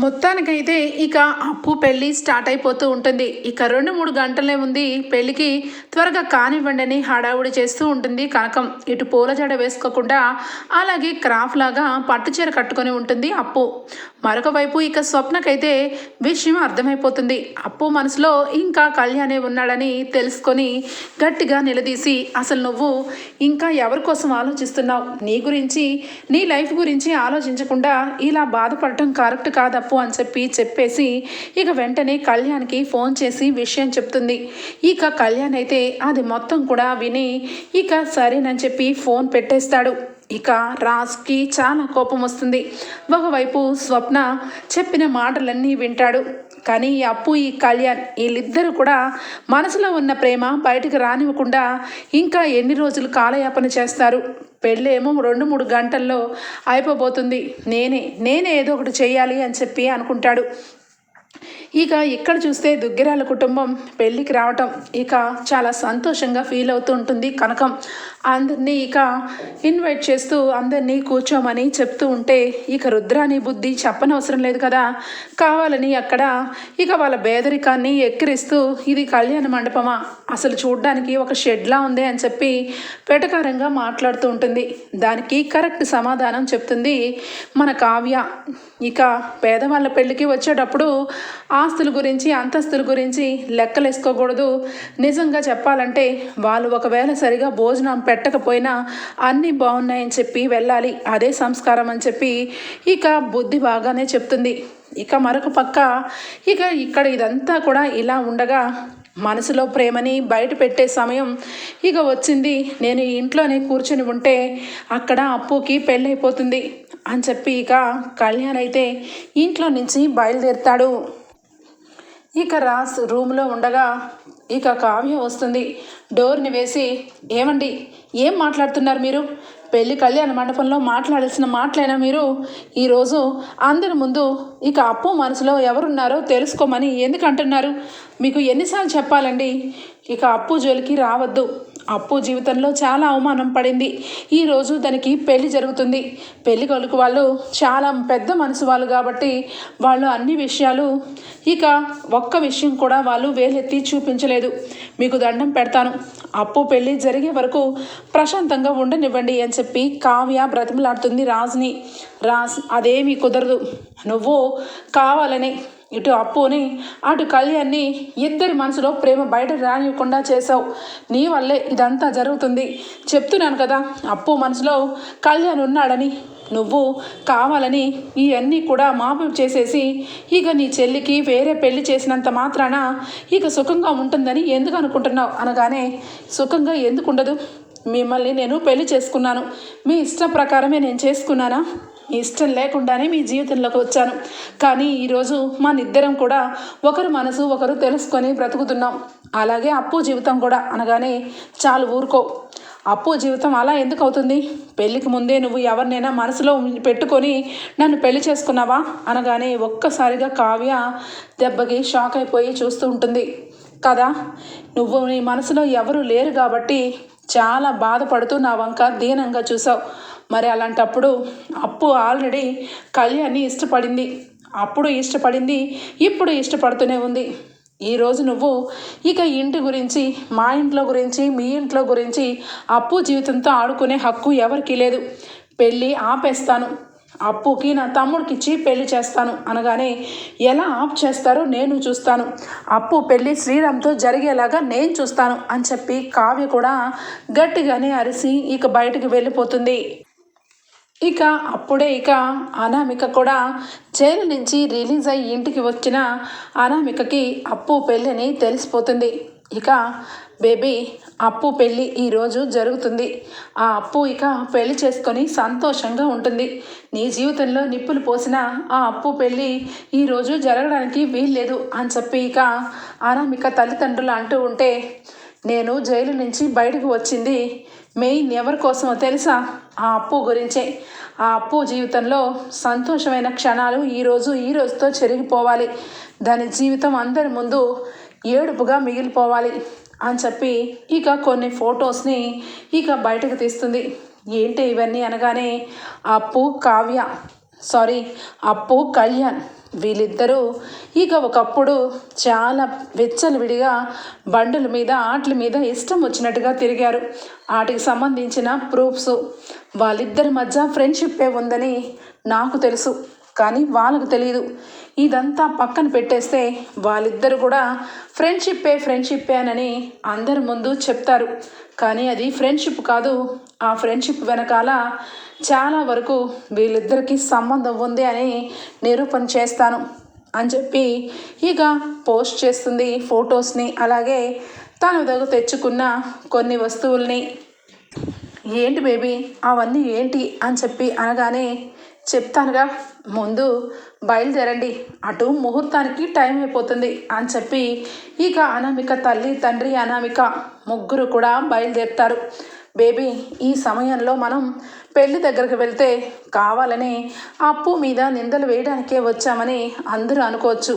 మొత్తానికైతే ఇక అప్పు పెళ్ళి స్టార్ట్ అయిపోతూ ఉంటుంది. ఇక రెండు మూడు గంటలే ఉంది. పెళ్ళికి త్వరగా కానివ్వండి అని హడావుడి చేస్తూ ఉంటుంది కనకం. ఇటు పూల జడ వేసుకోకుండా అలాగే క్రాఫ్ లాగా పట్టు చీర కట్టుకొని ఉంటుంది అప్పు. మరొక వైపు ఇక స్వప్నకైతే విషయం అర్థమైపోతుంది. అప్పు మనసులో ఇంకా కళ్యాణే ఉన్నాడని తెలుసుకొని గట్టిగా నిలదీసి అసలు నువ్వు ఇంకా ఎవరి కోసం ఆలోచిస్తున్నావు? నీ గురించి నీ లైఫ్ గురించి ఆలోచించకుండా ఇలా బాధపడటం కరెక్ట్ కాదప్పు అని చెప్పి చెప్పేసి ఇక వెంటనే కళ్యాణ్కి ఫోన్ చేసి విషయం చెప్తుంది. ఇక కళ్యాణ్ అయితే అది మొత్తం కూడా విని ఇక సరేనని చెప్పి ఫోన్ పెట్టేస్తాడు. ఇక రాజ్కి చాలా కోపం వస్తుంది. ఒకవైపు స్వప్న చెప్పిన మాటలన్నీ వింటాడు. కానీ ఈ అప్పు ఈ కళ్యాణ్ వీళ్ళిద్దరూ కూడా మనసులో ఉన్న ప్రేమ బయటకు రానివ్వకుండా ఇంకా ఎన్ని రోజులు కాలయాపన చేస్తారు? పెళ్ళేమో రెండు మూడు గంటల్లో అయిపోబోతుంది. నేనే నేనే ఏదో ఒకటి చేయాలి అని చెప్పి అనుకుంటాడు. ఇక ఇక్కడ చూస్తే దుగ్గిరాల కుటుంబం పెళ్ళికి రావటం ఇక చాలా సంతోషంగా ఫీల్ అవుతూ ఉంటుంది కనకం. అందరినీ ఇక ఇన్వైట్ చేస్తూ అందరినీ కూర్చోమని చెప్తూ ఉంటే ఇక రుద్రాని బుద్ధి చెప్పనవసరం లేదు కదా. కావాలని అక్కడ ఇక వాళ్ళ పేదరికాన్ని ఎక్కిరిస్తూ ఇది కళ్యాణ మండపమా? అసలు చూడ్డానికి ఒక షెడ్లా ఉంది అని చెప్పి పెటకారంగా మాట్లాడుతూ ఉంటుంది. దానికి కరెక్ట్ సమాధానం చెప్తుంది మన కావ్య. ఇక పేదవాళ్ళ పెళ్ళికి వచ్చేటప్పుడు ఆస్తుల గురించి అంతస్తుల గురించి లెక్కలేసుకోకూడదు. నిజంగా చెప్పాలంటే వాళ్ళు ఒకవేళ సరిగా భోజనం పెట్టకపోయినా అన్నీ బాగున్నాయని చెప్పి వెళ్ళాలి. అదే సంస్కారం అని చెప్పి ఇక బుద్ధి బాగానే చెప్తుంది. ఇక మరొక పక్క ఇక ఇక్కడ ఇదంతా కూడా ఇలా ఉండగా మనసులో ప్రేమని బయట పెట్టే సమయం ఇక వచ్చింది. నేను ఇంట్లోనే కూర్చొని ఉంటే అక్కడ అప్పుకి పెళ్ళైపోతుంది అని చెప్పి ఇక కళ్యాణ్ అయితే ఇంట్లో నుంచి బయలుదేరుతాడు. ఇక రాస్ రూమ్లో ఉండగా ఇక కావ్యం వస్తుంది. డోర్ని వేసి ఏమండి ఏం మాట్లాడుతున్నారు మీరు? పెళ్ళి కళ్యాణ మండపంలో మాట్లాడాల్సిన మాటలైనా మీరు? ఈరోజు అందరి ముందు ఇక అప్పు మనసులో ఎవరున్నారో తెలుసుకోమని ఎందుకు అంటున్నారు మీకు ఎన్నిసార్లు చెప్పాలండి ఇక అప్పు జోలికి రావద్దు. అప్పు జీవితంలో చాలా అవమానం పడింది. ఈరోజు దానికి పెళ్ళి జరుగుతుంది. పెళ్ళి కొలుకు వాళ్ళు చాలా పెద్ద మనసు వాళ్ళు కాబట్టి వాళ్ళు అన్ని విషయాలు ఇక ఒక్క విషయం కూడా వాళ్ళు వేలెత్తి చూపించలేదు. మీకు దండం పెడతాను. అప్పు పెళ్ళి జరిగే వరకు ప్రశాంతంగా ఉండనివ్వండి అని చెప్పి కావ్య బ్రతిమలాడుతుంది రాజ్ని. రాజ్ అదేమీ కుదరదు. నువ్వు కావాలని ఇటు అప్పుని అటు కళ్యాణ్ని ఇద్దరి మనసులో ప్రేమ బయట రానివ్వకుండా చేసావు నీ వల్లే ఇదంతా జరుగుతుంది. చెప్తున్నాను కదా అప్పు మనసులో కళ్యాణ్ ఉన్నాడని. నువ్వు కావాలని ఇవన్నీ కూడా మాపు చేసేసి ఇక నీ చెల్లికి వేరే పెళ్ళి చేసినంత మాత్రాన ఇక సుఖంగా ఉంటుందని ఎందుకు అనుకుంటున్నావు? అనగానే సుఖంగా ఎందుకు ఉండదు? మిమ్మల్ని నేను పెళ్ళి చేసుకున్నాను. మీ ఇష్టం ప్రకారమే నేను చేసుకున్నానా? ఇష్టం లేకుండానే మీ జీవితంలోకి వచ్చాను. కానీ ఈరోజు మా నిద్దరం కూడా ఒకరు మనసు ఒకరు తెలుసుకొని బ్రతుకుతున్నాం. అలాగే అప్పు జీవితం కూడా అనగానే చాలు ఊరుకో. అప్పు జీవితం అలా ఎందుకు అవుతుంది? పెళ్ళికి ముందే నువ్వు ఎవరినైనా మనసులో పెట్టుకొని నన్ను పెళ్ళి చేసుకున్నావా? అనగానే ఒక్కసారిగా కావ్య దెబ్బకి షాక్ అయిపోయి చూస్తూ ఉంటుంది. కదా నువ్వు నీ మనసులో ఎవరు లేరు కాబట్టి చాలా బాధపడుతూ నా వంక దీనంగా చూసావు. మరి అలాంటప్పుడు అప్పు ఆల్రెడీ కళ్యాణ్ని ఇష్టపడింది. అప్పుడు ఇష్టపడింది ఇప్పుడు ఇష్టపడుతూనే ఉంది. ఈరోజు నువ్వు ఇక ఇంటి గురించి మా ఇంట్లో గురించి మీ ఇంట్లో గురించి అప్పు జీవితంతో ఆడుకునే హక్కు ఎవరికీ లేదు. పెళ్ళి ఆపేస్తాను. అప్పుకి నా తమ్ముడికి ఇచ్చి పెళ్ళి చేస్తాను అనగానే ఎలా ఆప్ చేస్తారో నేను చూస్తాను. అప్పు పెళ్ళి శ్రీరామ్తో జరిగేలాగా నేను చూస్తాను అని చెప్పి కావ్య కూడా గట్టిగానే అరిసి ఇక బయటకు వెళ్ళిపోతుంది. ఇక అప్పుడే ఇక అనామిక కూడా జైలు నుంచి రిలీజ్ అయ్యి ఇంటికి వచ్చిన అనామికకి అప్పు పెళ్ళని తెలిసిపోతుంది. ఇక బేబీ అప్పు పెళ్ళి ఈరోజు జరుగుతుంది. ఆ అప్పు ఇక పెళ్ళి చేసుకొని సంతోషంగా ఉంటుంది. నీ జీవితంలో నిప్పులు పోసిన ఆ అప్పు పెళ్ళి ఈరోజు జరగడానికి వీల్లేదు అని చెప్పి ఇక అనామిక తల్లిదండ్రులు అంటూ ఉంటే నేను జైలు నుంచి బయటకు వచ్చింది మెయిన్ ఎవరి కోసమో తెలుసా? ఆ అప్పు గురించే. ఆ అప్పు జీవితంలో సంతోషమైన క్షణాలు ఈరోజు ఈ రోజుతో చెరిగిపోవాలి. దాని జీవితం అందరి ముందు ఏడుపుగా మిగిలిపోవాలి అని చెప్పి ఇక కొన్ని ఫొటోస్ని ఇక బయటకు తీస్తుంది. ఏంటి ఇవన్నీ అనగానే అప్పు కావ్య. సారీ అప్పు కళ్యాణ్. వీళ్ళిద్దరూ ఇక ఒకప్పుడు చాలా విచ్చలవిడిగా బండుల మీద ఆటల మీద ఇష్టం వచ్చినట్టుగా తిరిగారు. వాటికి సంబంధించిన ప్రూఫ్స్ వాళ్ళిద్దరి మధ్య ఫ్రెండ్షిప్పే ఉందని నాకు తెలుసు కానీ వాళ్ళకు తెలియదు ఇదంతా పక్కన పెట్టేస్తే వాళ్ళిద్దరు కూడా ఫ్రెండ్షిప్పే ఫ్రెండ్షిప్పే అని అందరి ముందు చెప్తారు. కానీ అది ఫ్రెండ్షిప్ కాదు ఆ ఫ్రెండ్షిప్ వెనకాల చాలా వరకు వీళ్ళిద్దరికి సంబంధం ఉంది అని నిరూపణ చేస్తాను అని చెప్పి ఇక పోస్ట్ చేస్తుంది ఫొటోస్ని. అలాగే తను దగ్గర తెచ్చుకున్న కొన్ని వస్తువుల్ని. ఏంటి బేబీ? అవన్నీ ఏంటి? అని చెప్పి అనగానే చెప్తానుగా ముందు బయలుదేరండి. అటు ముహూర్తానికి టైం అయిపోతుంది అని చెప్పి ఇక అనామిక తల్లి తండ్రి అనామిక ముగ్గురు కూడా బయలుదేరుతారు. బేబీ ఈ సమయంలో మనం పెళ్ళి దగ్గరకు వెళ్తే కావాలని అప్పు మీద నిందలు వేయడానికే వచ్చామని అందరూ అనుకోవచ్చు.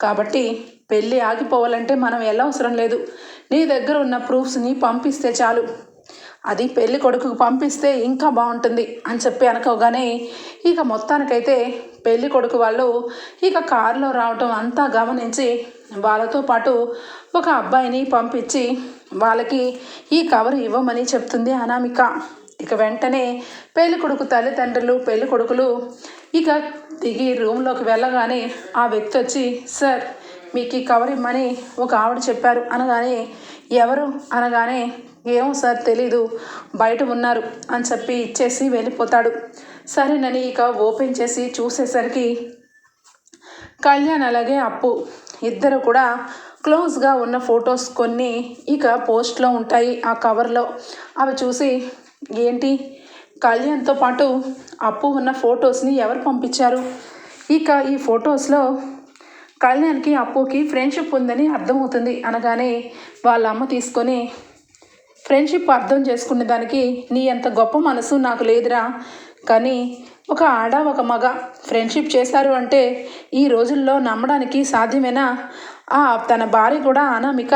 కాబట్టి పెళ్ళి ఆగిపోవాలంటే మనం ఎలా అవసరం లేదు. నీ దగ్గర ఉన్న ప్రూఫ్స్ని పంపిస్తే చాలు. అది పెళ్ళి కొడుకుకు పంపిస్తే ఇంకా బాగుంటుంది అని చెప్పి అనుకోగానే ఇక మొత్తానికైతే పెళ్ళి కొడుకు వాళ్ళు ఇక కారులో రావటం అంతా గమనించి వాళ్ళతో పాటు ఒక అబ్బాయిని పంపించి వాళ్ళకి ఈ కవర్ ఇవ్వమని చెప్తుంది అనామిక. ఇక వెంటనే పెళ్ళి కొడుకు తల్లిదండ్రులు పెళ్ళి కొడుకులు ఇక దిగి రూమ్లోకి వెళ్ళగానే ఆ వ్యక్తి వచ్చి సార్ మీకు ఈ కవర్ ఇమ్మని ఒక ఆవిడ చెప్పారు. అనగానే ఎవరు? అనగానే ఏమో సార్ తెలీదు. బయట ఉన్నారు. అని చెప్పి ఇచ్చేసి వెళ్ళిపోతాడు. సరేనని ఇక ఓపెన్ చేసి చూసేసరికి కళ్యాణ్ అలాగే అప్పు. ఇద్దరు కూడా క్లోజ్గా ఉన్న ఫొటోస్ కొన్ని ఇక పోస్ట్లో ఉంటాయి ఆ కవర్లో. అవి చూసి ఏంటి? కళ్యాణ్తో పాటు అప్పు ఉన్న ఫొటోస్ని ఎవరు పంపించారు? ఇక ఈ ఫొటోస్లో కళ్యాణ్కి అప్పుకి ఫ్రెండ్షిప్ ఉందని అర్థమవుతుంది అనగానే వాళ్ళ అమ్మ తీసుకొని ఫ్రెండ్షిప్ అర్థం చేసుకునే దానికి నీ అంత గొప్ప మనసు నాకు లేదురా. కానీ ఒక ఆడ ఒక మగ ఫ్రెండ్షిప్ చేశారు అంటే ఈ రోజుల్లో నమ్మడానికి సాధ్యమేనా? తన భార్య కూడా అనామిక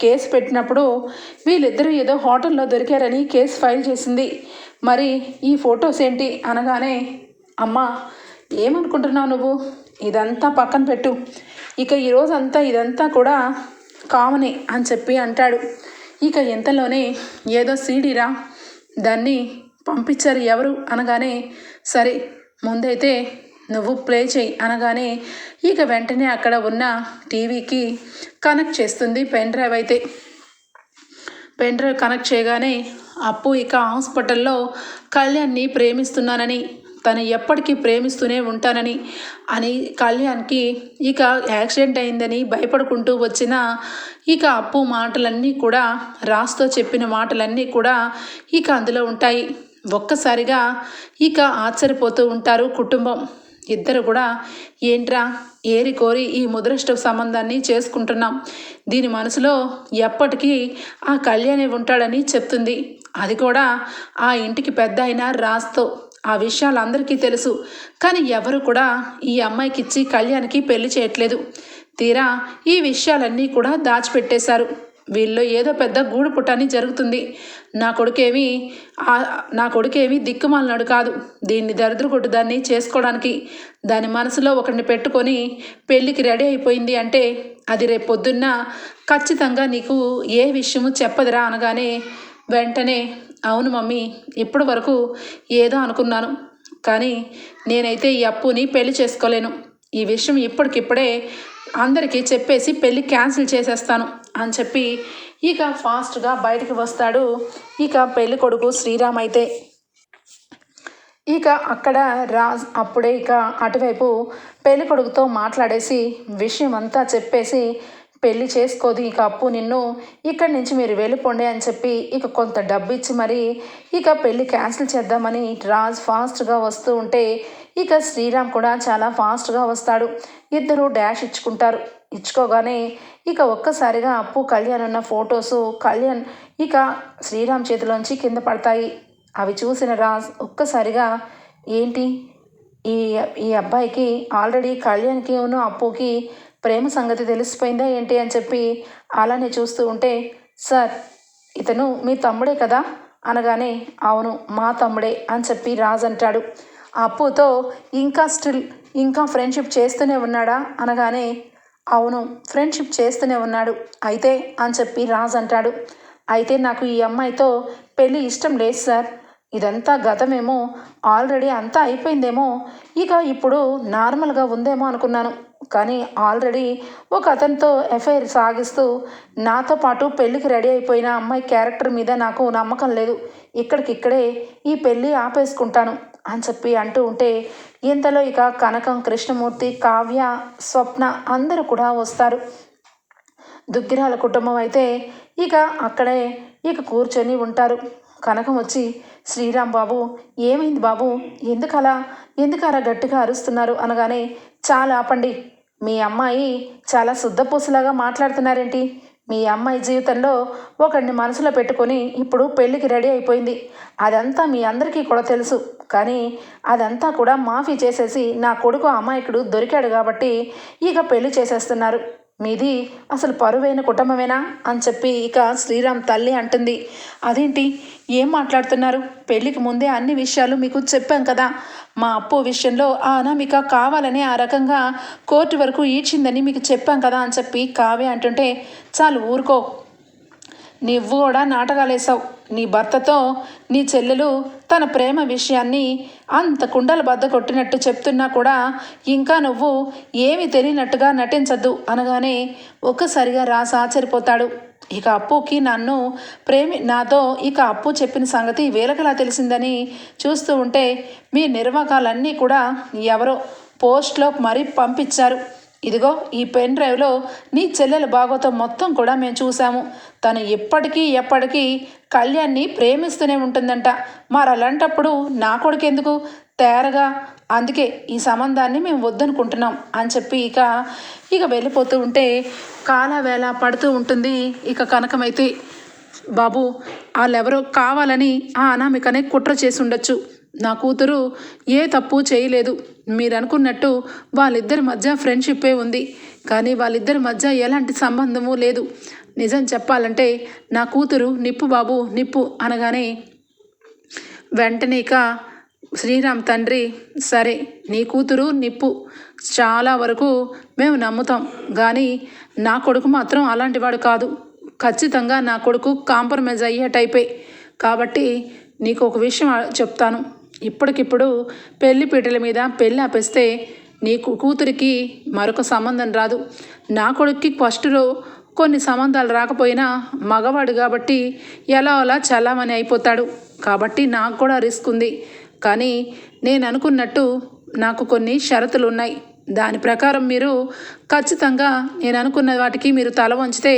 కేసు పెట్టినప్పుడు వీళ్ళిద్దరూ ఏదో హోటల్లో దొరికారని కేసు ఫైల్ చేసింది. మరి ఈ ఫొటోస్ ఏంటి? అనగానే అమ్మా ఏమనుకుంటున్నావు నువ్వు? ఇదంతా పక్కన పెట్టు. ఇక ఈరోజంతా ఇదంతా కూడా కామనే అని చెప్పి అంటాడు. ఇక ఎంతలోనే ఏదో సీడీరా దాన్ని పంపించారు ఎవరు? అనగానే సరే ముందైతే నువ్వు ప్లే చేయి అనగానే ఇక వెంటనే అక్కడ ఉన్న టీవీకి కనెక్ట్ చేస్తుంది పెన్ డ్రైవ్ అయితే. పెన్ డ్రైవ్ కనెక్ట్ చేయగానే అప్పు ఇక హాస్పిటల్లో కళ్యాణ్ని ప్రేమిస్తున్నానని తను ఎప్పటికీ ప్రేమిస్తూనే ఉంటానని అని కళ్యాణ్కి ఇక యాక్సిడెంట్ అయిందని భయపడుకుంటూ వచ్చిన ఇక అప్పు మాటలన్నీ కూడా రాస్తో చెప్పిన మాటలన్నీ కూడా ఇక అందులో ఉంటాయి. ఒక్కసారిగా ఇక ఆశ్చర్యపోతూ ఉంటారు కుటుంబం. ఇద్దరు కూడా ఏంట్రా ఏరి కోరి ఈ ముద్రష్ట సంబంధాన్ని చేసుకుంటున్నాం. దీని మనసులో ఎప్పటికీ ఆ కళ్యాణి ఉంటాడని చెప్తుంది. అది కూడా ఆ ఇంటికి పెద్ద అయిన రాస్తో ఆ విషయాలు అందరికీ తెలుసు. కానీ ఎవరు కూడా ఈ అమ్మాయికి ఇచ్చి కళ్యాణ్కి పెళ్ళి చేయట్లేదు. తీరా ఈ విషయాలన్నీ కూడా దాచిపెట్టేశారు. వీళ్ళు ఏదో పెద్ద గూడు పుట్టని జరుగుతుంది. నా కొడుకేమి నా కొడుకేమి దిక్కుమాలనాడు కాదు. దీన్ని దరిద్ర కొట్టుదాన్ని చేసుకోవడానికి దాని మనసులో ఒకరిని పెట్టుకొని పెళ్ళికి రెడీ అయిపోయింది అంటే అది రేపు పొద్దున్న ఖచ్చితంగా నీకు ఏ విషయము చెప్పదురా అనగానే వెంటనే అవును మమ్మీ ఇప్పటి వరకు ఏదో అనుకున్నాను. కానీ నేనైతే ఈ అప్పుని పెళ్ళి చేసుకోలేను. ఈ విషయం ఇప్పటికిప్పుడే అందరికీ చెప్పేసి పెళ్ళి క్యాన్సిల్ చేసేస్తాను అని చెప్పి ఇక ఫాస్ట్గా బయటికి వస్తాడు ఇక పెళ్ళి కొడుకు శ్రీరామ్ అయితే. ఇక అక్కడ రాజ్ అప్పుడే ఇక అటువైపు పెళ్ళి కొడుకుతో మాట్లాడేసి విషయం అంతా చెప్పేసి పెళ్ళి చేసుకోదు ఇక అప్పు నిన్ను ఇక్కడి నుంచి మీరు వెళ్ళిపోండి అని చెప్పి ఇక కొంత డబ్బు ఇచ్చి మరి ఇక పెళ్ళి క్యాన్సిల్ చేద్దామని రాజ్ ఫాస్ట్గా వస్తూ ఉంటే ఇక శ్రీరామ్ కూడా చాలా ఫాస్ట్గా వస్తాడు. ఇద్దరు డాష్ ఇచ్చుకుంటారు. ఇచ్చుకోగానే ఇక ఒక్కసారిగా అప్పు కళ్యాణ్ ఉన్న ఫొటోస్ కళ్యాణ్ ఇక శ్రీరామ్ చేతిలోంచి కింద పడతాయి. అవి చూసిన రాజ్ ఒక్కసారిగా ఏంటి? ఈ ఈ అబ్బాయికి ఆల్రెడీ కళ్యాణ్కి ఉన్న అప్పుకి ప్రేమ సంగతి తెలిసిపోయిందా ఏంటి? అని చెప్పి అలానే చూస్తూ ఉంటే సార్ ఇతను మీ తమ్ముడే కదా? అనగానే అవును మా తమ్ముడే అని చెప్పి రాజ్ అంటాడు. అప్పుతో ఇంకా స్టిల్ ఇంకా ఫ్రెండ్షిప్ చేస్తూనే ఉన్నాడా? అనగానే అవును ఫ్రెండ్షిప్ చేస్తూనే ఉన్నాడు. అయితే అని చెప్పి రాజ్ అంటాడు. అయితే నాకు ఈ అమ్మాయితో పెళ్ళి ఇష్టం లేదు సార్. ఇదంతా గతమేమో ఆల్రెడీ అంతా అయిపోయిందేమో ఇక ఇప్పుడు నార్మల్గా ఉందేమో అనుకున్నాను. కానీ ఆల్రెడీ ఒక అతనితో ఎఫ్ఐఆర్ సాగిస్తూ నాతో పాటు పెళ్ళికి రెడీ అయిపోయిన అమ్మాయి క్యారెక్టర్ మీద నాకు నమ్మకం లేదు. ఇక్కడికిక్కడే ఈ పెళ్ళి ఆపేసుకుంటాను. అని చెప్పి అంటూ ఉంటే ఇంతలో ఇక కనకం కృష్ణమూర్తి కావ్య స్వప్న అందరూ కూడా వస్తారు. దుగ్గిరాల కుటుంబం అయితే ఇక అక్కడే ఇక కూర్చొని ఉంటారు. కనకం వచ్చి శ్రీరామ్ బాబు ఏమైంది బాబు? ఎందుకలా? ఎందుకు అలా గట్టిగా అరుస్తున్నారు? అనగానే చాలా ఆపండి. మీ అమ్మాయి చాలా శుద్ధపూసలాగా మాట్లాడుతున్నారేంటి? మీ అమ్మాయి జీవితంలో ఒకరిని మనసులో పెట్టుకొని ఇప్పుడు పెళ్ళికి రెడీ అయిపోయింది. అదంతా మీ అందరికీ కూడా తెలుసు. కానీ అదంతా కూడా మాఫీ చేసేసి నా కొడుకు అమాయకుడు దొరికాడు కాబట్టి ఇక పెళ్ళి చేసేస్తున్నారు. మీది అసలు పరువైన కుటుంబమేనా? అని చెప్పి ఇక శ్రీరామ్ తల్లి అంటుంది. అదేంటి? ఏం మాట్లాడుతున్నారు? పెళ్ళికి ముందే అన్ని విషయాలు మీకు చెప్పాం కదా. మా అప్పు విషయంలో ఆ అనామిక కావాలని ఆ రకంగా కోర్టు వరకు ఈడ్చిందని మీకు చెప్పాం కదా అని చెప్పి కావే అంటుంటే చాలు ఊరుకో. నువ్వు కూడా నాటకాలేసావు నీ భర్తతో నీ చెల్లెలు తన ప్రేమ విషయాన్ని అంత కుండల బద్ద కొట్టినట్టు చెప్తున్నా కూడా ఇంకా నువ్వు ఏమి తెలియనట్టుగా నటించద్దు అనగానే ఒక్కసారిగా రాసి ఆశ్చర్యపోతాడు. ఇక అప్పుకి నన్ను ప్రేమి నాతో ఇక అప్పు చెప్పిన సంగతి వేలకలా తెలిసిందని చూస్తూ ఉంటే మీ నిర్వాకాలన్నీ కూడా ఎవరో పోస్ట్లో మరీ పంపించారు. ఇదిగో ఈ పెన్ డ్రైవ్లో నీ చెల్లెల బాగోతో మొత్తం కూడా మేము చూసాము తను ఎప్పటికీ ఎప్పటికీ కళ్యాణ్ని ప్రేమిస్తూనే ఉంటుందంట. మరి అలాంటప్పుడు నా కొడుకెందుకు? తేరగా? అందుకే ఈ సంబంధాన్ని మేము వద్దనుకుంటున్నాం అని చెప్పి ఇక ఇక వెళ్ళిపోతూ ఉంటే కాలవేళ పడుతూ ఉంటుంది ఇక కనకమైతే. బాబు వాళ్ళెవరో కావాలని ఆ అనామికనే కుట్ర చేసి ఉండొచ్చు. నా కూతురు ఏ తప్పు చేయలేదు. మీరు అనుకున్నట్టు వాళ్ళిద్దరి మధ్య ఫ్రెండ్షిప్పే ఉంది. కానీ వాళ్ళిద్దరి మధ్య ఎలాంటి సంబంధము లేదు. నిజం చెప్పాలంటే నా కూతురు నిప్పు బాబు నిప్పు అనగానే వెంటనే ఇక శ్రీరామ్ తండ్రి సరే నీ కూతురు నిప్పు. చాలా వరకు మేము నమ్ముతాం. కానీ నా కొడుకు మాత్రం అలాంటివాడు కాదు. ఖచ్చితంగా నా కొడుకు కాంప్రమైజ్ అయ్యే టైపే కాబట్టి నీకు ఒక విషయం చెప్తాను. ఇప్పటికిప్పుడు పెళ్ళి పీటల మీద పెళ్ళి ఆపేస్తే నీకు కూతురికి మరొక సంబంధం రాదు. నా కొడుక్కి ఫస్ట్లో కొన్ని సంబంధాలు రాకపోయినా మగవాడు కాబట్టి ఎలా అలా చలామణి అయిపోతాడు. కాబట్టి నాకు కూడా రిస్క్ ఉంది. కానీ నేను అనుకున్నట్టు నాకు కొన్ని షరతులు ఉన్నాయి. దాని ప్రకారం మీరు ఖచ్చితంగా నేను అనుకున్న వాటికి మీరు తల వంచితే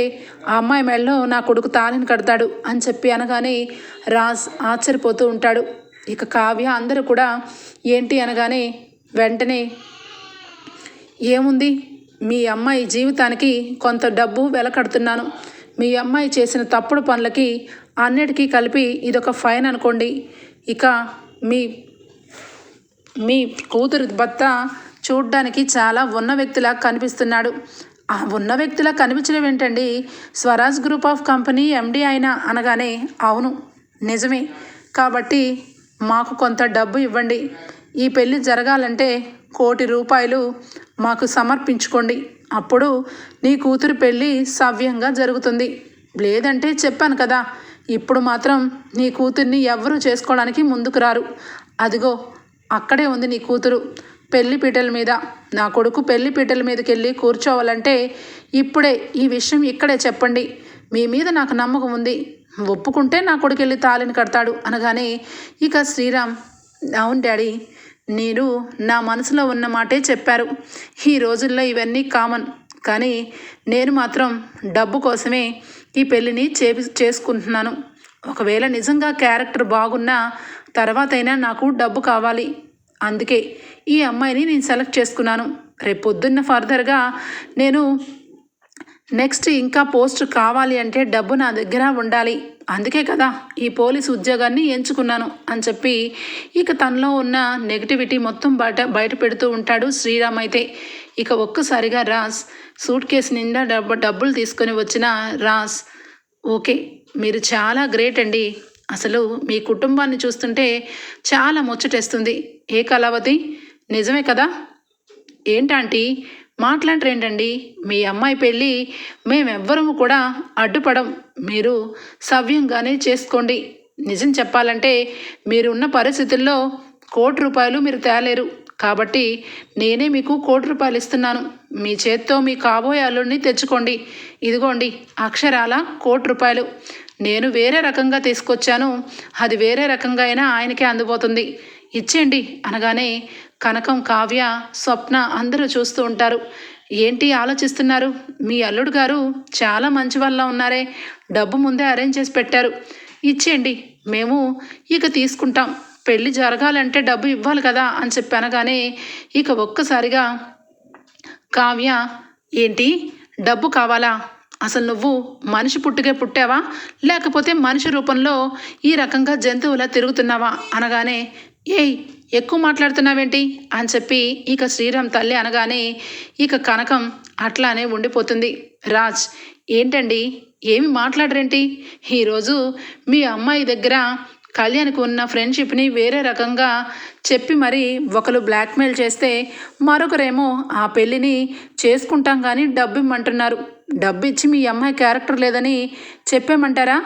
ఆ అమ్మాయి మెళ్ళలో నా కొడుకు తాళిని కడతాడు అని చెప్పి అనగానే రాజ్ ఆశ్చర్యపోతూ ఉంటాడు. ఇక కావ్య అందరూ కూడా ఏంటి అనగానే వెంటనే ఏముంది? మీ అమ్మాయి జీవితానికి కొంత డబ్బు వెలకడుతున్నాను మీ అమ్మాయి చేసిన తప్పుడు పనులకి అన్నిటికీ కలిపి ఇదొక ఫైన్ అనుకోండి. ఇక మీ మీ కూతురు భర్త చూడ్డానికి చాలా ఉన్న వ్యక్తిలా కనిపిస్తున్నాడు. ఆ ఉన్న వ్యక్తిలా కనిపించడం ఏంటండి? Swaraj group of company MD అయినా అనగానే అవును నిజమే. కాబట్టి మాకు కొంత డబ్బు ఇవ్వండి. ఈ పెళ్ళి జరగాలంటే కోటి రూపాయలు మాకు సమర్పించుకోండి. అప్పుడు నీ కూతురు పెళ్ళి సవ్యంగా జరుగుతుంది. లేదంటే చెప్పాను కదా ఇప్పుడు మాత్రం నీ కూతుర్ని ఎవరూ చేసుకోవడానికి ముందుకు రారు. అదిగో అక్కడే ఉంది నీ కూతురు. పెళ్ళి పీటల మీద నా కొడుకు పెళ్ళి పీటల మీదకి వెళ్ళి కూర్చోవాలంటే ఇప్పుడే ఈ విషయం ఇక్కడే చెప్పండి. మీ మీద నాకు నమ్మకం ఉంది. ఒప్పుకుంటే నా కొడుకు వెళ్ళి తాళిని కడతాడు అనగానే ఇక శ్రీరామ్ అవును డాడీ నేను నా మనసులో ఉన్న మాటే చెప్పారు. ఈ రోజుల్లో ఇవన్నీ కామన్. కానీ నేను మాత్రం డబ్బు కోసమే ఈ పెళ్ళిని చేపి చేసుకుంటున్నాను. ఒకవేళ నిజంగా క్యారెక్టర్ బాగున్నా తర్వాతైనా నాకు డబ్బు కావాలి. అందుకే ఈ అమ్మాయిని నేను సెలెక్ట్ చేసుకున్నాను. రేపొద్దున్న పొద్దున్న ఫర్దర్గా నేను నెక్స్ట్ ఇంకా పోస్ట్ కావాలి అంటే డబ్బు నా దగ్గర ఉండాలి. అందుకే కదా ఈ పోలీస్ ఉద్యోగాన్ని ఎంచుకున్నాను అని చెప్పి ఇక తనలో ఉన్న నెగిటివిటీ మొత్తం బయట బయట పెడుతూ ఉంటాడు శ్రీరామ్ అయితే. ఇక ఒక్కసారిగా రాస్ సూట్ కేసు నిండా డబ్బు డబ్బులు తీసుకొని వచ్చిన రాస్ ఓకే మీరు చాలా గ్రేట్ అండి. అసలు మీ కుటుంబాన్ని చూస్తుంటే చాలా ముచ్చటేస్తుంది. ఏ కళావతి? నిజమే కదా? ఏంటంటే మాట్లాడరేంటండి? మీ అమ్మాయి పెళ్ళి మేమెవ్వరము కూడా అడ్డుపడం మీరు సవ్యంగానే చేసుకోండి. నిజం చెప్పాలంటే మీరున్న పరిస్థితుల్లో కోటి రూపాయలు మీరు తేలేరు. కాబట్టి నేనే మీకు కోటి రూపాయలు ఇస్తున్నాను. మీ చేత్తో మీ కాబోయే అల్లుడిని తెచ్చుకోండి. ఇదిగోండి అక్షరాల కోటి రూపాయలు. నేను వేరే రకంగా తీసుకొచ్చాను. అది వేరే రకంగా అయినా ఆయనకే అందుపోతుంది ఇచ్చేయండి అనగానే కనకం కావ్య స్వప్న అందరూ చూస్తూ ఉంటారు. ఏంటి ఆలోచిస్తున్నారు? మీ అల్లుడు గారు చాలా మంచి వల్ల ఉన్నారే. డబ్బు ముందే అరేంజ్ చేసి పెట్టారు. ఇచ్చేయండి మేము ఇక తీసుకుంటాం. పెళ్ళి జరగాలంటే డబ్బు ఇవ్వాలి కదా అని చెప్పి అనగానే ఇక ఒక్కసారిగా కావ్య ఏంటి? డబ్బు కావాలా? అసలు నువ్వు మనిషి పుట్టుకే పుట్టావా? లేకపోతే మనిషి రూపంలో ఈ రకంగా జంతువులా తిరుగుతున్నావా? అనగానే ఏయ్ ఎక్కువ మాట్లాడుతున్నావేంటి? అని చెప్పి ఇక శ్రీరామ్ తల్లి అనగానే ఇక కనకం అట్లానే ఉండిపోతుంది. రాజ్ ఏంటండి? ఏమి మాట్లాడరేంటి? ఈరోజు మీ అమ్మాయి దగ్గర కళ్యాణ్కి ఉన్న ఫ్రెండ్షిప్ని వేరే రకంగా చెప్పి మరి ఒకరు బ్లాక్మెయిల్ చేస్తే మరొకరేమో ఆ పెళ్ళిని చేసుకుంటాం కానీ డబ్బు ఇమ్మంటున్నారు డబ్బు ఇచ్చి మీ అమ్మాయి క్యారెక్టర్ లేదని చెప్పేమంటారా?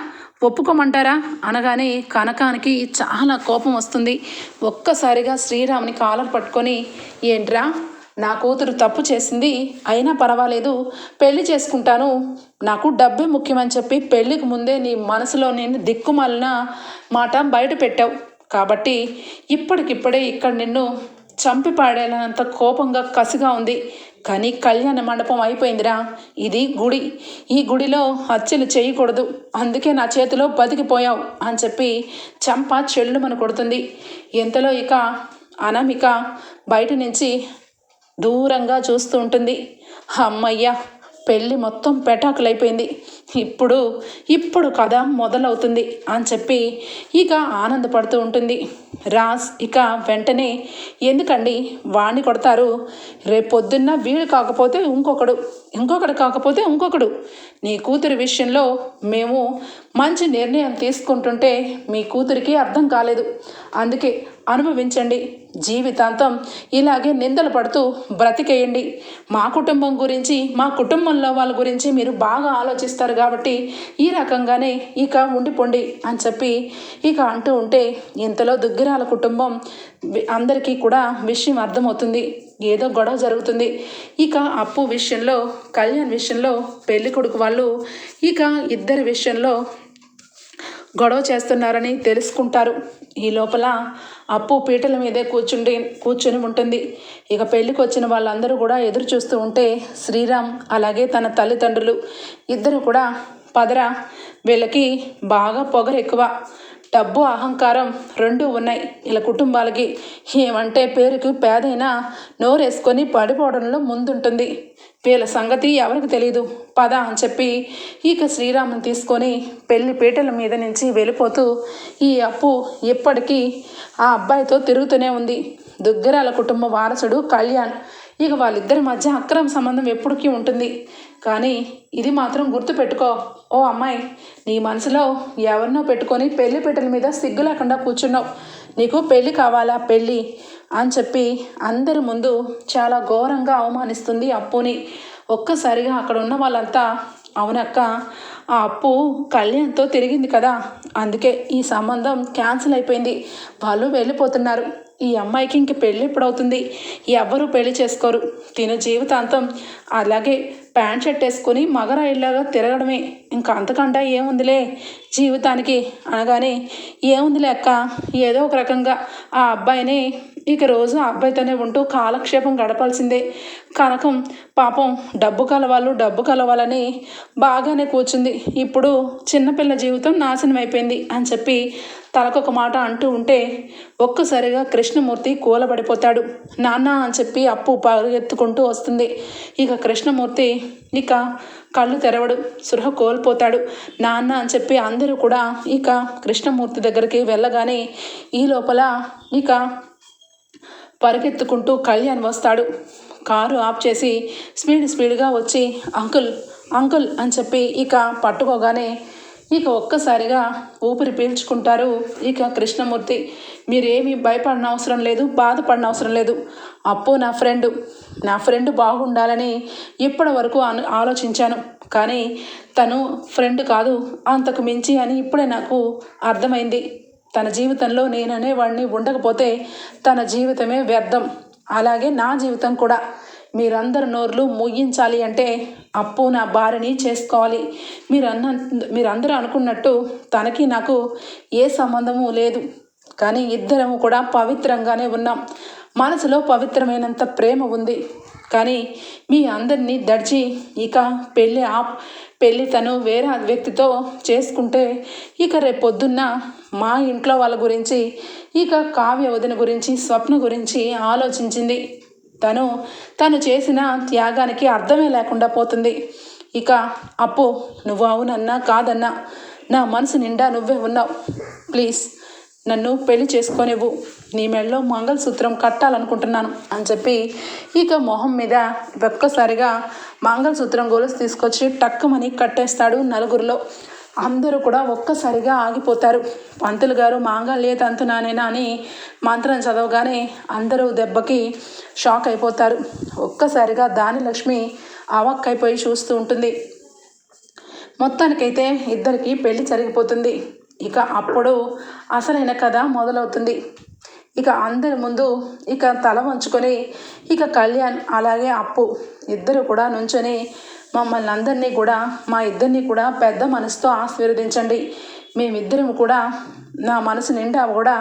ఒప్పుకోమంటారా? అనగానే కనకానికి చాలా కోపం వస్తుంది. ఒక్కసారిగా శ్రీరాముని కాలర్ పట్టుకొని ఏంట్రా? నా కూతురు తప్పు చేసింది. అయినా పర్వాలేదు. పెళ్ళి చేసుకుంటాను. నాకు డబ్బే ముఖ్యమని చెప్పి పెళ్ళికి ముందే నీ మనసులో నేను దిక్కుమాలిన మాట బయట పెట్టావు. కాబట్టి ఇప్పటికిప్పుడే ఇక్కడ నిన్ను చంపి పాడేనంత కోపంగా కసిగా ఉంది. కానీ కళ్యాణ మండపం అయిపోయిందిరా. ఇది గుడి. ఈ గుడిలో హత్యలు చేయకూడదు. అందుకే నా చేతిలో బతికిపోయావు అని చెప్పి చంప చెల్లుమని కొడుతుంది. ఎంతలో ఇక అనామిక బయట నుంచి దూరంగా చూస్తూ ఉంటుంది. అమ్మయ్యా! పెళ్ళి మొత్తం పెటాకులైపోయింది. ఇప్పుడు ఇప్పుడు కథ మొదలవుతుంది అని చెప్పి ఇక ఆనందపడుతూ ఉంటుంది. రాజ్ ఇక వెంటనే ఎందుకండి? వాణ్ణి కొడతారు. రేపొద్దున్న వీడు కాకపోతే ఇంకొకడు ఇంకొకడు కాకపోతే ఇంకొకడు. నీ కూతురి విషయంలో మేము మంచి నిర్ణయం తీసుకుంటుంటే మీ కూతురికి అర్థం కాలేదు. అందుకే అనుభవించండి. జీవితాంతం ఇలాగే నిందలు పడుతూ బ్రతికేయండి. మా కుటుంబం గురించి మా కుటుంబంలో వాళ్ళ గురించి మీరు బాగా ఆలోచిస్తారు కాబట్టి ఈ రకంగానే ఇక ఉండిపోండి అని చెప్పి ఇక అంటూ ఉంటే ఇంతలో దుగ్గిరాల కుటుంబం అందరికీ కూడా విషయం అర్థమవుతుంది. ఏదో గొడవ జరుగుతుంది. ఇక అప్పు విషయంలో కళ్యాణ్ విషయంలో పెళ్ళి కొడుకు వాళ్ళు ఇక ఇద్దరి విషయంలో గొడవ చేస్తున్నారని తెలుసుకుంటారు. ఈ లోపల అప్పు పీటల మీదే కూర్చుండి కూర్చుని ఉంటుంది. ఇక పెళ్ళికి వచ్చిన వాళ్ళందరూ కూడా ఎదురు చూస్తూ ఉంటే శ్రీరామ్ అలాగే తన తల్లిదండ్రులు ఇద్దరు కూడా పదరా వీళ్ళకి బాగా పొగరు ఎక్కువ. డబ్బు అహంకారం రెండు ఉన్నాయి. ఇలా కుటుంబాలకి ఏమంటే పేరుకి పేదైనా నోరేసుకొని పడిపోవడంలో ముందుంటుంది. వీళ్ళ సంగతి ఎవరికి తెలియదు పద అని చెప్పి ఇక శ్రీరాముని తీసుకొని పెళ్ళి పీటల మీద నుంచి వెళ్ళిపోతూ ఈ అప్పు ఇప్పటికీ ఆ అబ్బాయితో తిరుగుతూనే ఉంది. దుగ్గరాల కుటుంబ వారసుడు కళ్యాణ్. ఇక వాళ్ళిద్దరి మధ్య అక్రమ సంబంధం ఎప్పటికీ ఉంటుంది. కానీ ఇది మాత్రం గుర్తుపెట్టుకో ఓ అమ్మాయి నీ మనసులో ఎవరినో పెట్టుకొని పెళ్ళి పీటల మీద సిగ్గు లేకుండా కూర్చున్నావు. నీకు పెళ్ళి కావాలా? పెళ్ళి అని చెప్పి అందరి ముందు చాలా ఘోరంగా అవమానిస్తుంది అప్పుని. ఒక్కసారిగా అక్కడ ఉన్న వాళ్ళంతా అవునక్క ఆ అప్పు కళ్యాణ్తో తిరిగింది కదా అందుకే ఈ సంబంధం క్యాన్సిల్ అయిపోయింది. వాళ్ళు వెళ్ళిపోతున్నారు. ఈ అమ్మాయికి ఇంక పెళ్ళి ఎప్పుడవుతుంది? ఎవ్వరూ పెళ్ళి చేసుకోరు. తిన జీవితాంతం అలాగే ప్యాంట్ షర్ట్ వేసుకొని మగరాయిల్లాగా తిరగడమే. ఇంకా అంతకంటే ఏముందిలే? జీవితానికి అనగానే ఏముందిలే అక్క? ఏదో ఒక రకంగా ఆ అబ్బాయిని ఇక రోజు ఆ అబ్బాయితోనే ఉంటూ కాలక్షేపం గడపాల్సిందే. కనకం పాపం డబ్బు కలవాళ్ళు డబ్బు కలవాలని బాగానే కూర్చుంది. ఇప్పుడు చిన్నపిల్ల జీవితం నాశనం అయిపోయింది అని చెప్పి తనకొక మాట అంటూ ఉంటే ఒక్కసారిగా కృష్ణమూర్తి కూలబడిపోతాడు. నాన్న అని చెప్పి అప్పు పరిగెత్తుకుంటూ వస్తుంది. ఇక కృష్ణమూర్తి ఇక కళ్ళు తెరవడు. సృహ కోల్పోతాడు. నాన్న అని చెప్పి అందరూ కూడా ఇక కృష్ణమూర్తి దగ్గరికి వెళ్ళగానే ఈ లోపల ఇక పరిగెత్తుకుంటూ కళ్యాణ్ వస్తాడు. కారు ఆఫ్ చేసి స్పీడ్ స్పీడ్గా వచ్చి అంకుల్ అంకుల్ అని చెప్పి ఇక పట్టుకోగానే ఇక ఒక్కసారిగా ఊపిరి పీల్చుకుంటారు. ఇక కృష్ణమూర్తి మీరేమీ భయపడిన అవసరం లేదు బాధపడిన అవసరం లేదు. అప్పు నా ఫ్రెండ్. నా ఫ్రెండ్ బాగుండాలని ఇప్పటి వరకు ఆలోచించాను. కానీ తను ఫ్రెండ్ కాదు. అంతకు మించి అని ఇప్పుడే నాకు అర్థమైంది. తన జీవితంలో నేననేవాడిని ఉండకపోతే తన జీవితమే వ్యర్థం. అలాగే నా జీవితం కూడా. మీరందరు నోర్లు ముగించాలి అంటే అప్పు నా భార్యని చేసుకోవాలి. మీరన్న మీరందరూ అనుకున్నట్టు తనకి నాకు ఏ సంబంధము లేదు. కానీ ఇద్దరము కూడా పవిత్రంగానే ఉన్నాం. మనసులో పవిత్రమైనంత ప్రేమ ఉంది. కానీ మీ అందరినీ దడిచి ఇక పెళ్ళి ఆ పెళ్ళి తను వేరే వ్యక్తితో చేసుకుంటే ఇక రేపొద్దున్న మా ఇంట్లో వాళ్ళ గురించి ఇక కావ్య వదిన గురించి స్వప్న గురించి ఆలోచించింది. తను తను చేసిన త్యాగానికి అర్థమే లేకుండా పోతుంది. ఇక అప్పు నువ్వు అవునన్నా కాదన్నా నా మనసు నిండా నువ్వే ఉన్నావు. ప్లీజ్ నన్ను పెళ్ళి చేసుకోనివ్వు. నీ మెడలో మంగళసూత్రం కట్టాలనుకుంటున్నాను అని చెప్పి ఇక మొహం మీద ఒక్కసారిగా మంగళసూత్రం గొలుసు తీసుకొచ్చి టక్కుమని కట్టేస్తాడు నలుగురిలో. అందరూ కూడా ఒక్కసారిగా ఆగిపోతారు. పంతులు గారు మాంగళ్య తంతునానేనా అని మంత్రం చదవగానే అందరూ దెబ్బకి షాక్ అయిపోతారు. ఒక్కసారిగా దాని లక్ష్మి అవక్కైపోయి చూస్తూ ఉంటుంది. మొత్తానికైతే ఇద్దరికి పెళ్ళి జరిగిపోతుంది. ఇక అప్పుడు అసలైన కథ మొదలవుతుంది. ఇక అందరి ముందు ఇక తల వంచుకొని ఇక కళ్యాణ్ అలాగే అప్పు ఇద్దరు కూడా నుంచొని మమ్మల్ని అందరినీ కూడా మా ఇద్దరిని కూడా పెద్ద మనసుతో ఆశీర్వదించండి. మేమిద్దరం కూడా నా మనసు నిండా కూడా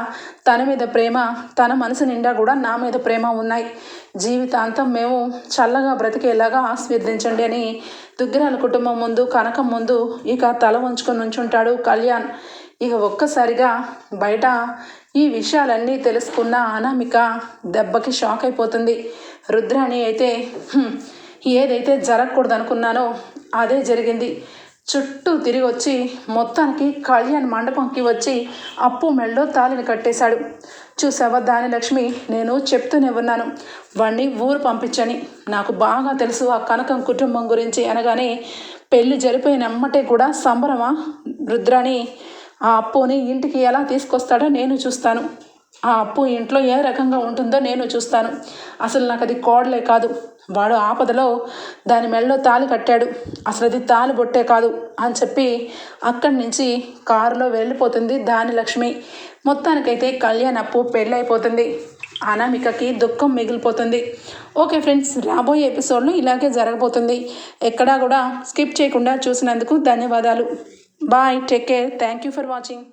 తన మీద ప్రేమ తన మనసు నిండా కూడా నా మీద ప్రేమ ఉన్నాయి. జీవితాంతం మేము చల్లగా బ్రతికేలాగా ఆశీర్వదించండి అని దుగ్గిరాల కుటుంబం ముందు కనకం ముందు ఇక తల వంచుకొని నుంచుంటాడు కళ్యాణ్. ఇక ఒక్కసారిగా బయట ఈ విషయాలన్నీ తెలుసుకున్న అనామిక దెబ్బకి షాక్ అయిపోతుంది. రుద్రాణి అయితే ఏదైతే జరగకూడదు అనుకున్నానో అదే జరిగింది. చుట్టూ తిరిగి వచ్చి మొత్తానికి కళ్యాణ్ మండపంకి వచ్చి అప్పు మెళ్ళో తాలిని కట్టేశాడు. చూసావా దాని లక్ష్మి నేను చెప్తూనే ఉన్నాను. వాణ్ణి ఊరు పంపించని. నాకు బాగా తెలుసు ఆ కనకం కుటుంబం గురించి అనగానే పెళ్ళి జరిపోయిన అమ్మటే కూడా సంబరమా? రుద్రాని ఆ అప్పుని ఇంటికి ఎలా తీసుకొస్తాడో నేను చూస్తాను. ఆ అప్పు ఇంట్లో ఏ రకంగా ఉంటుందో నేను చూస్తాను. అసలు నాకు అది కోడలే కాదు. వాడు ఆపదలో దాని మెళ్ళలో తాలి కట్టాడు. అసలు అది తాళి బొట్టే కాదు అని చెప్పి అక్కడి నుంచి కారులో వెళ్ళిపోతుంది దాని లక్ష్మి. మొత్తానికైతే కళ్యాణ్ అప్పు పెళ్ళైపోతుంది. అనామికకి దుఃఖం మిగిలిపోతుంది. ఓకే ఫ్రెండ్స్ రాబోయే ఎపిసోడ్లో ఇలాగే జరగబోతుంది. ఎక్కడా కూడా స్కిప్ చేయకుండా చూసినందుకు ధన్యవాదాలు. Bye take care. Thank you for watching.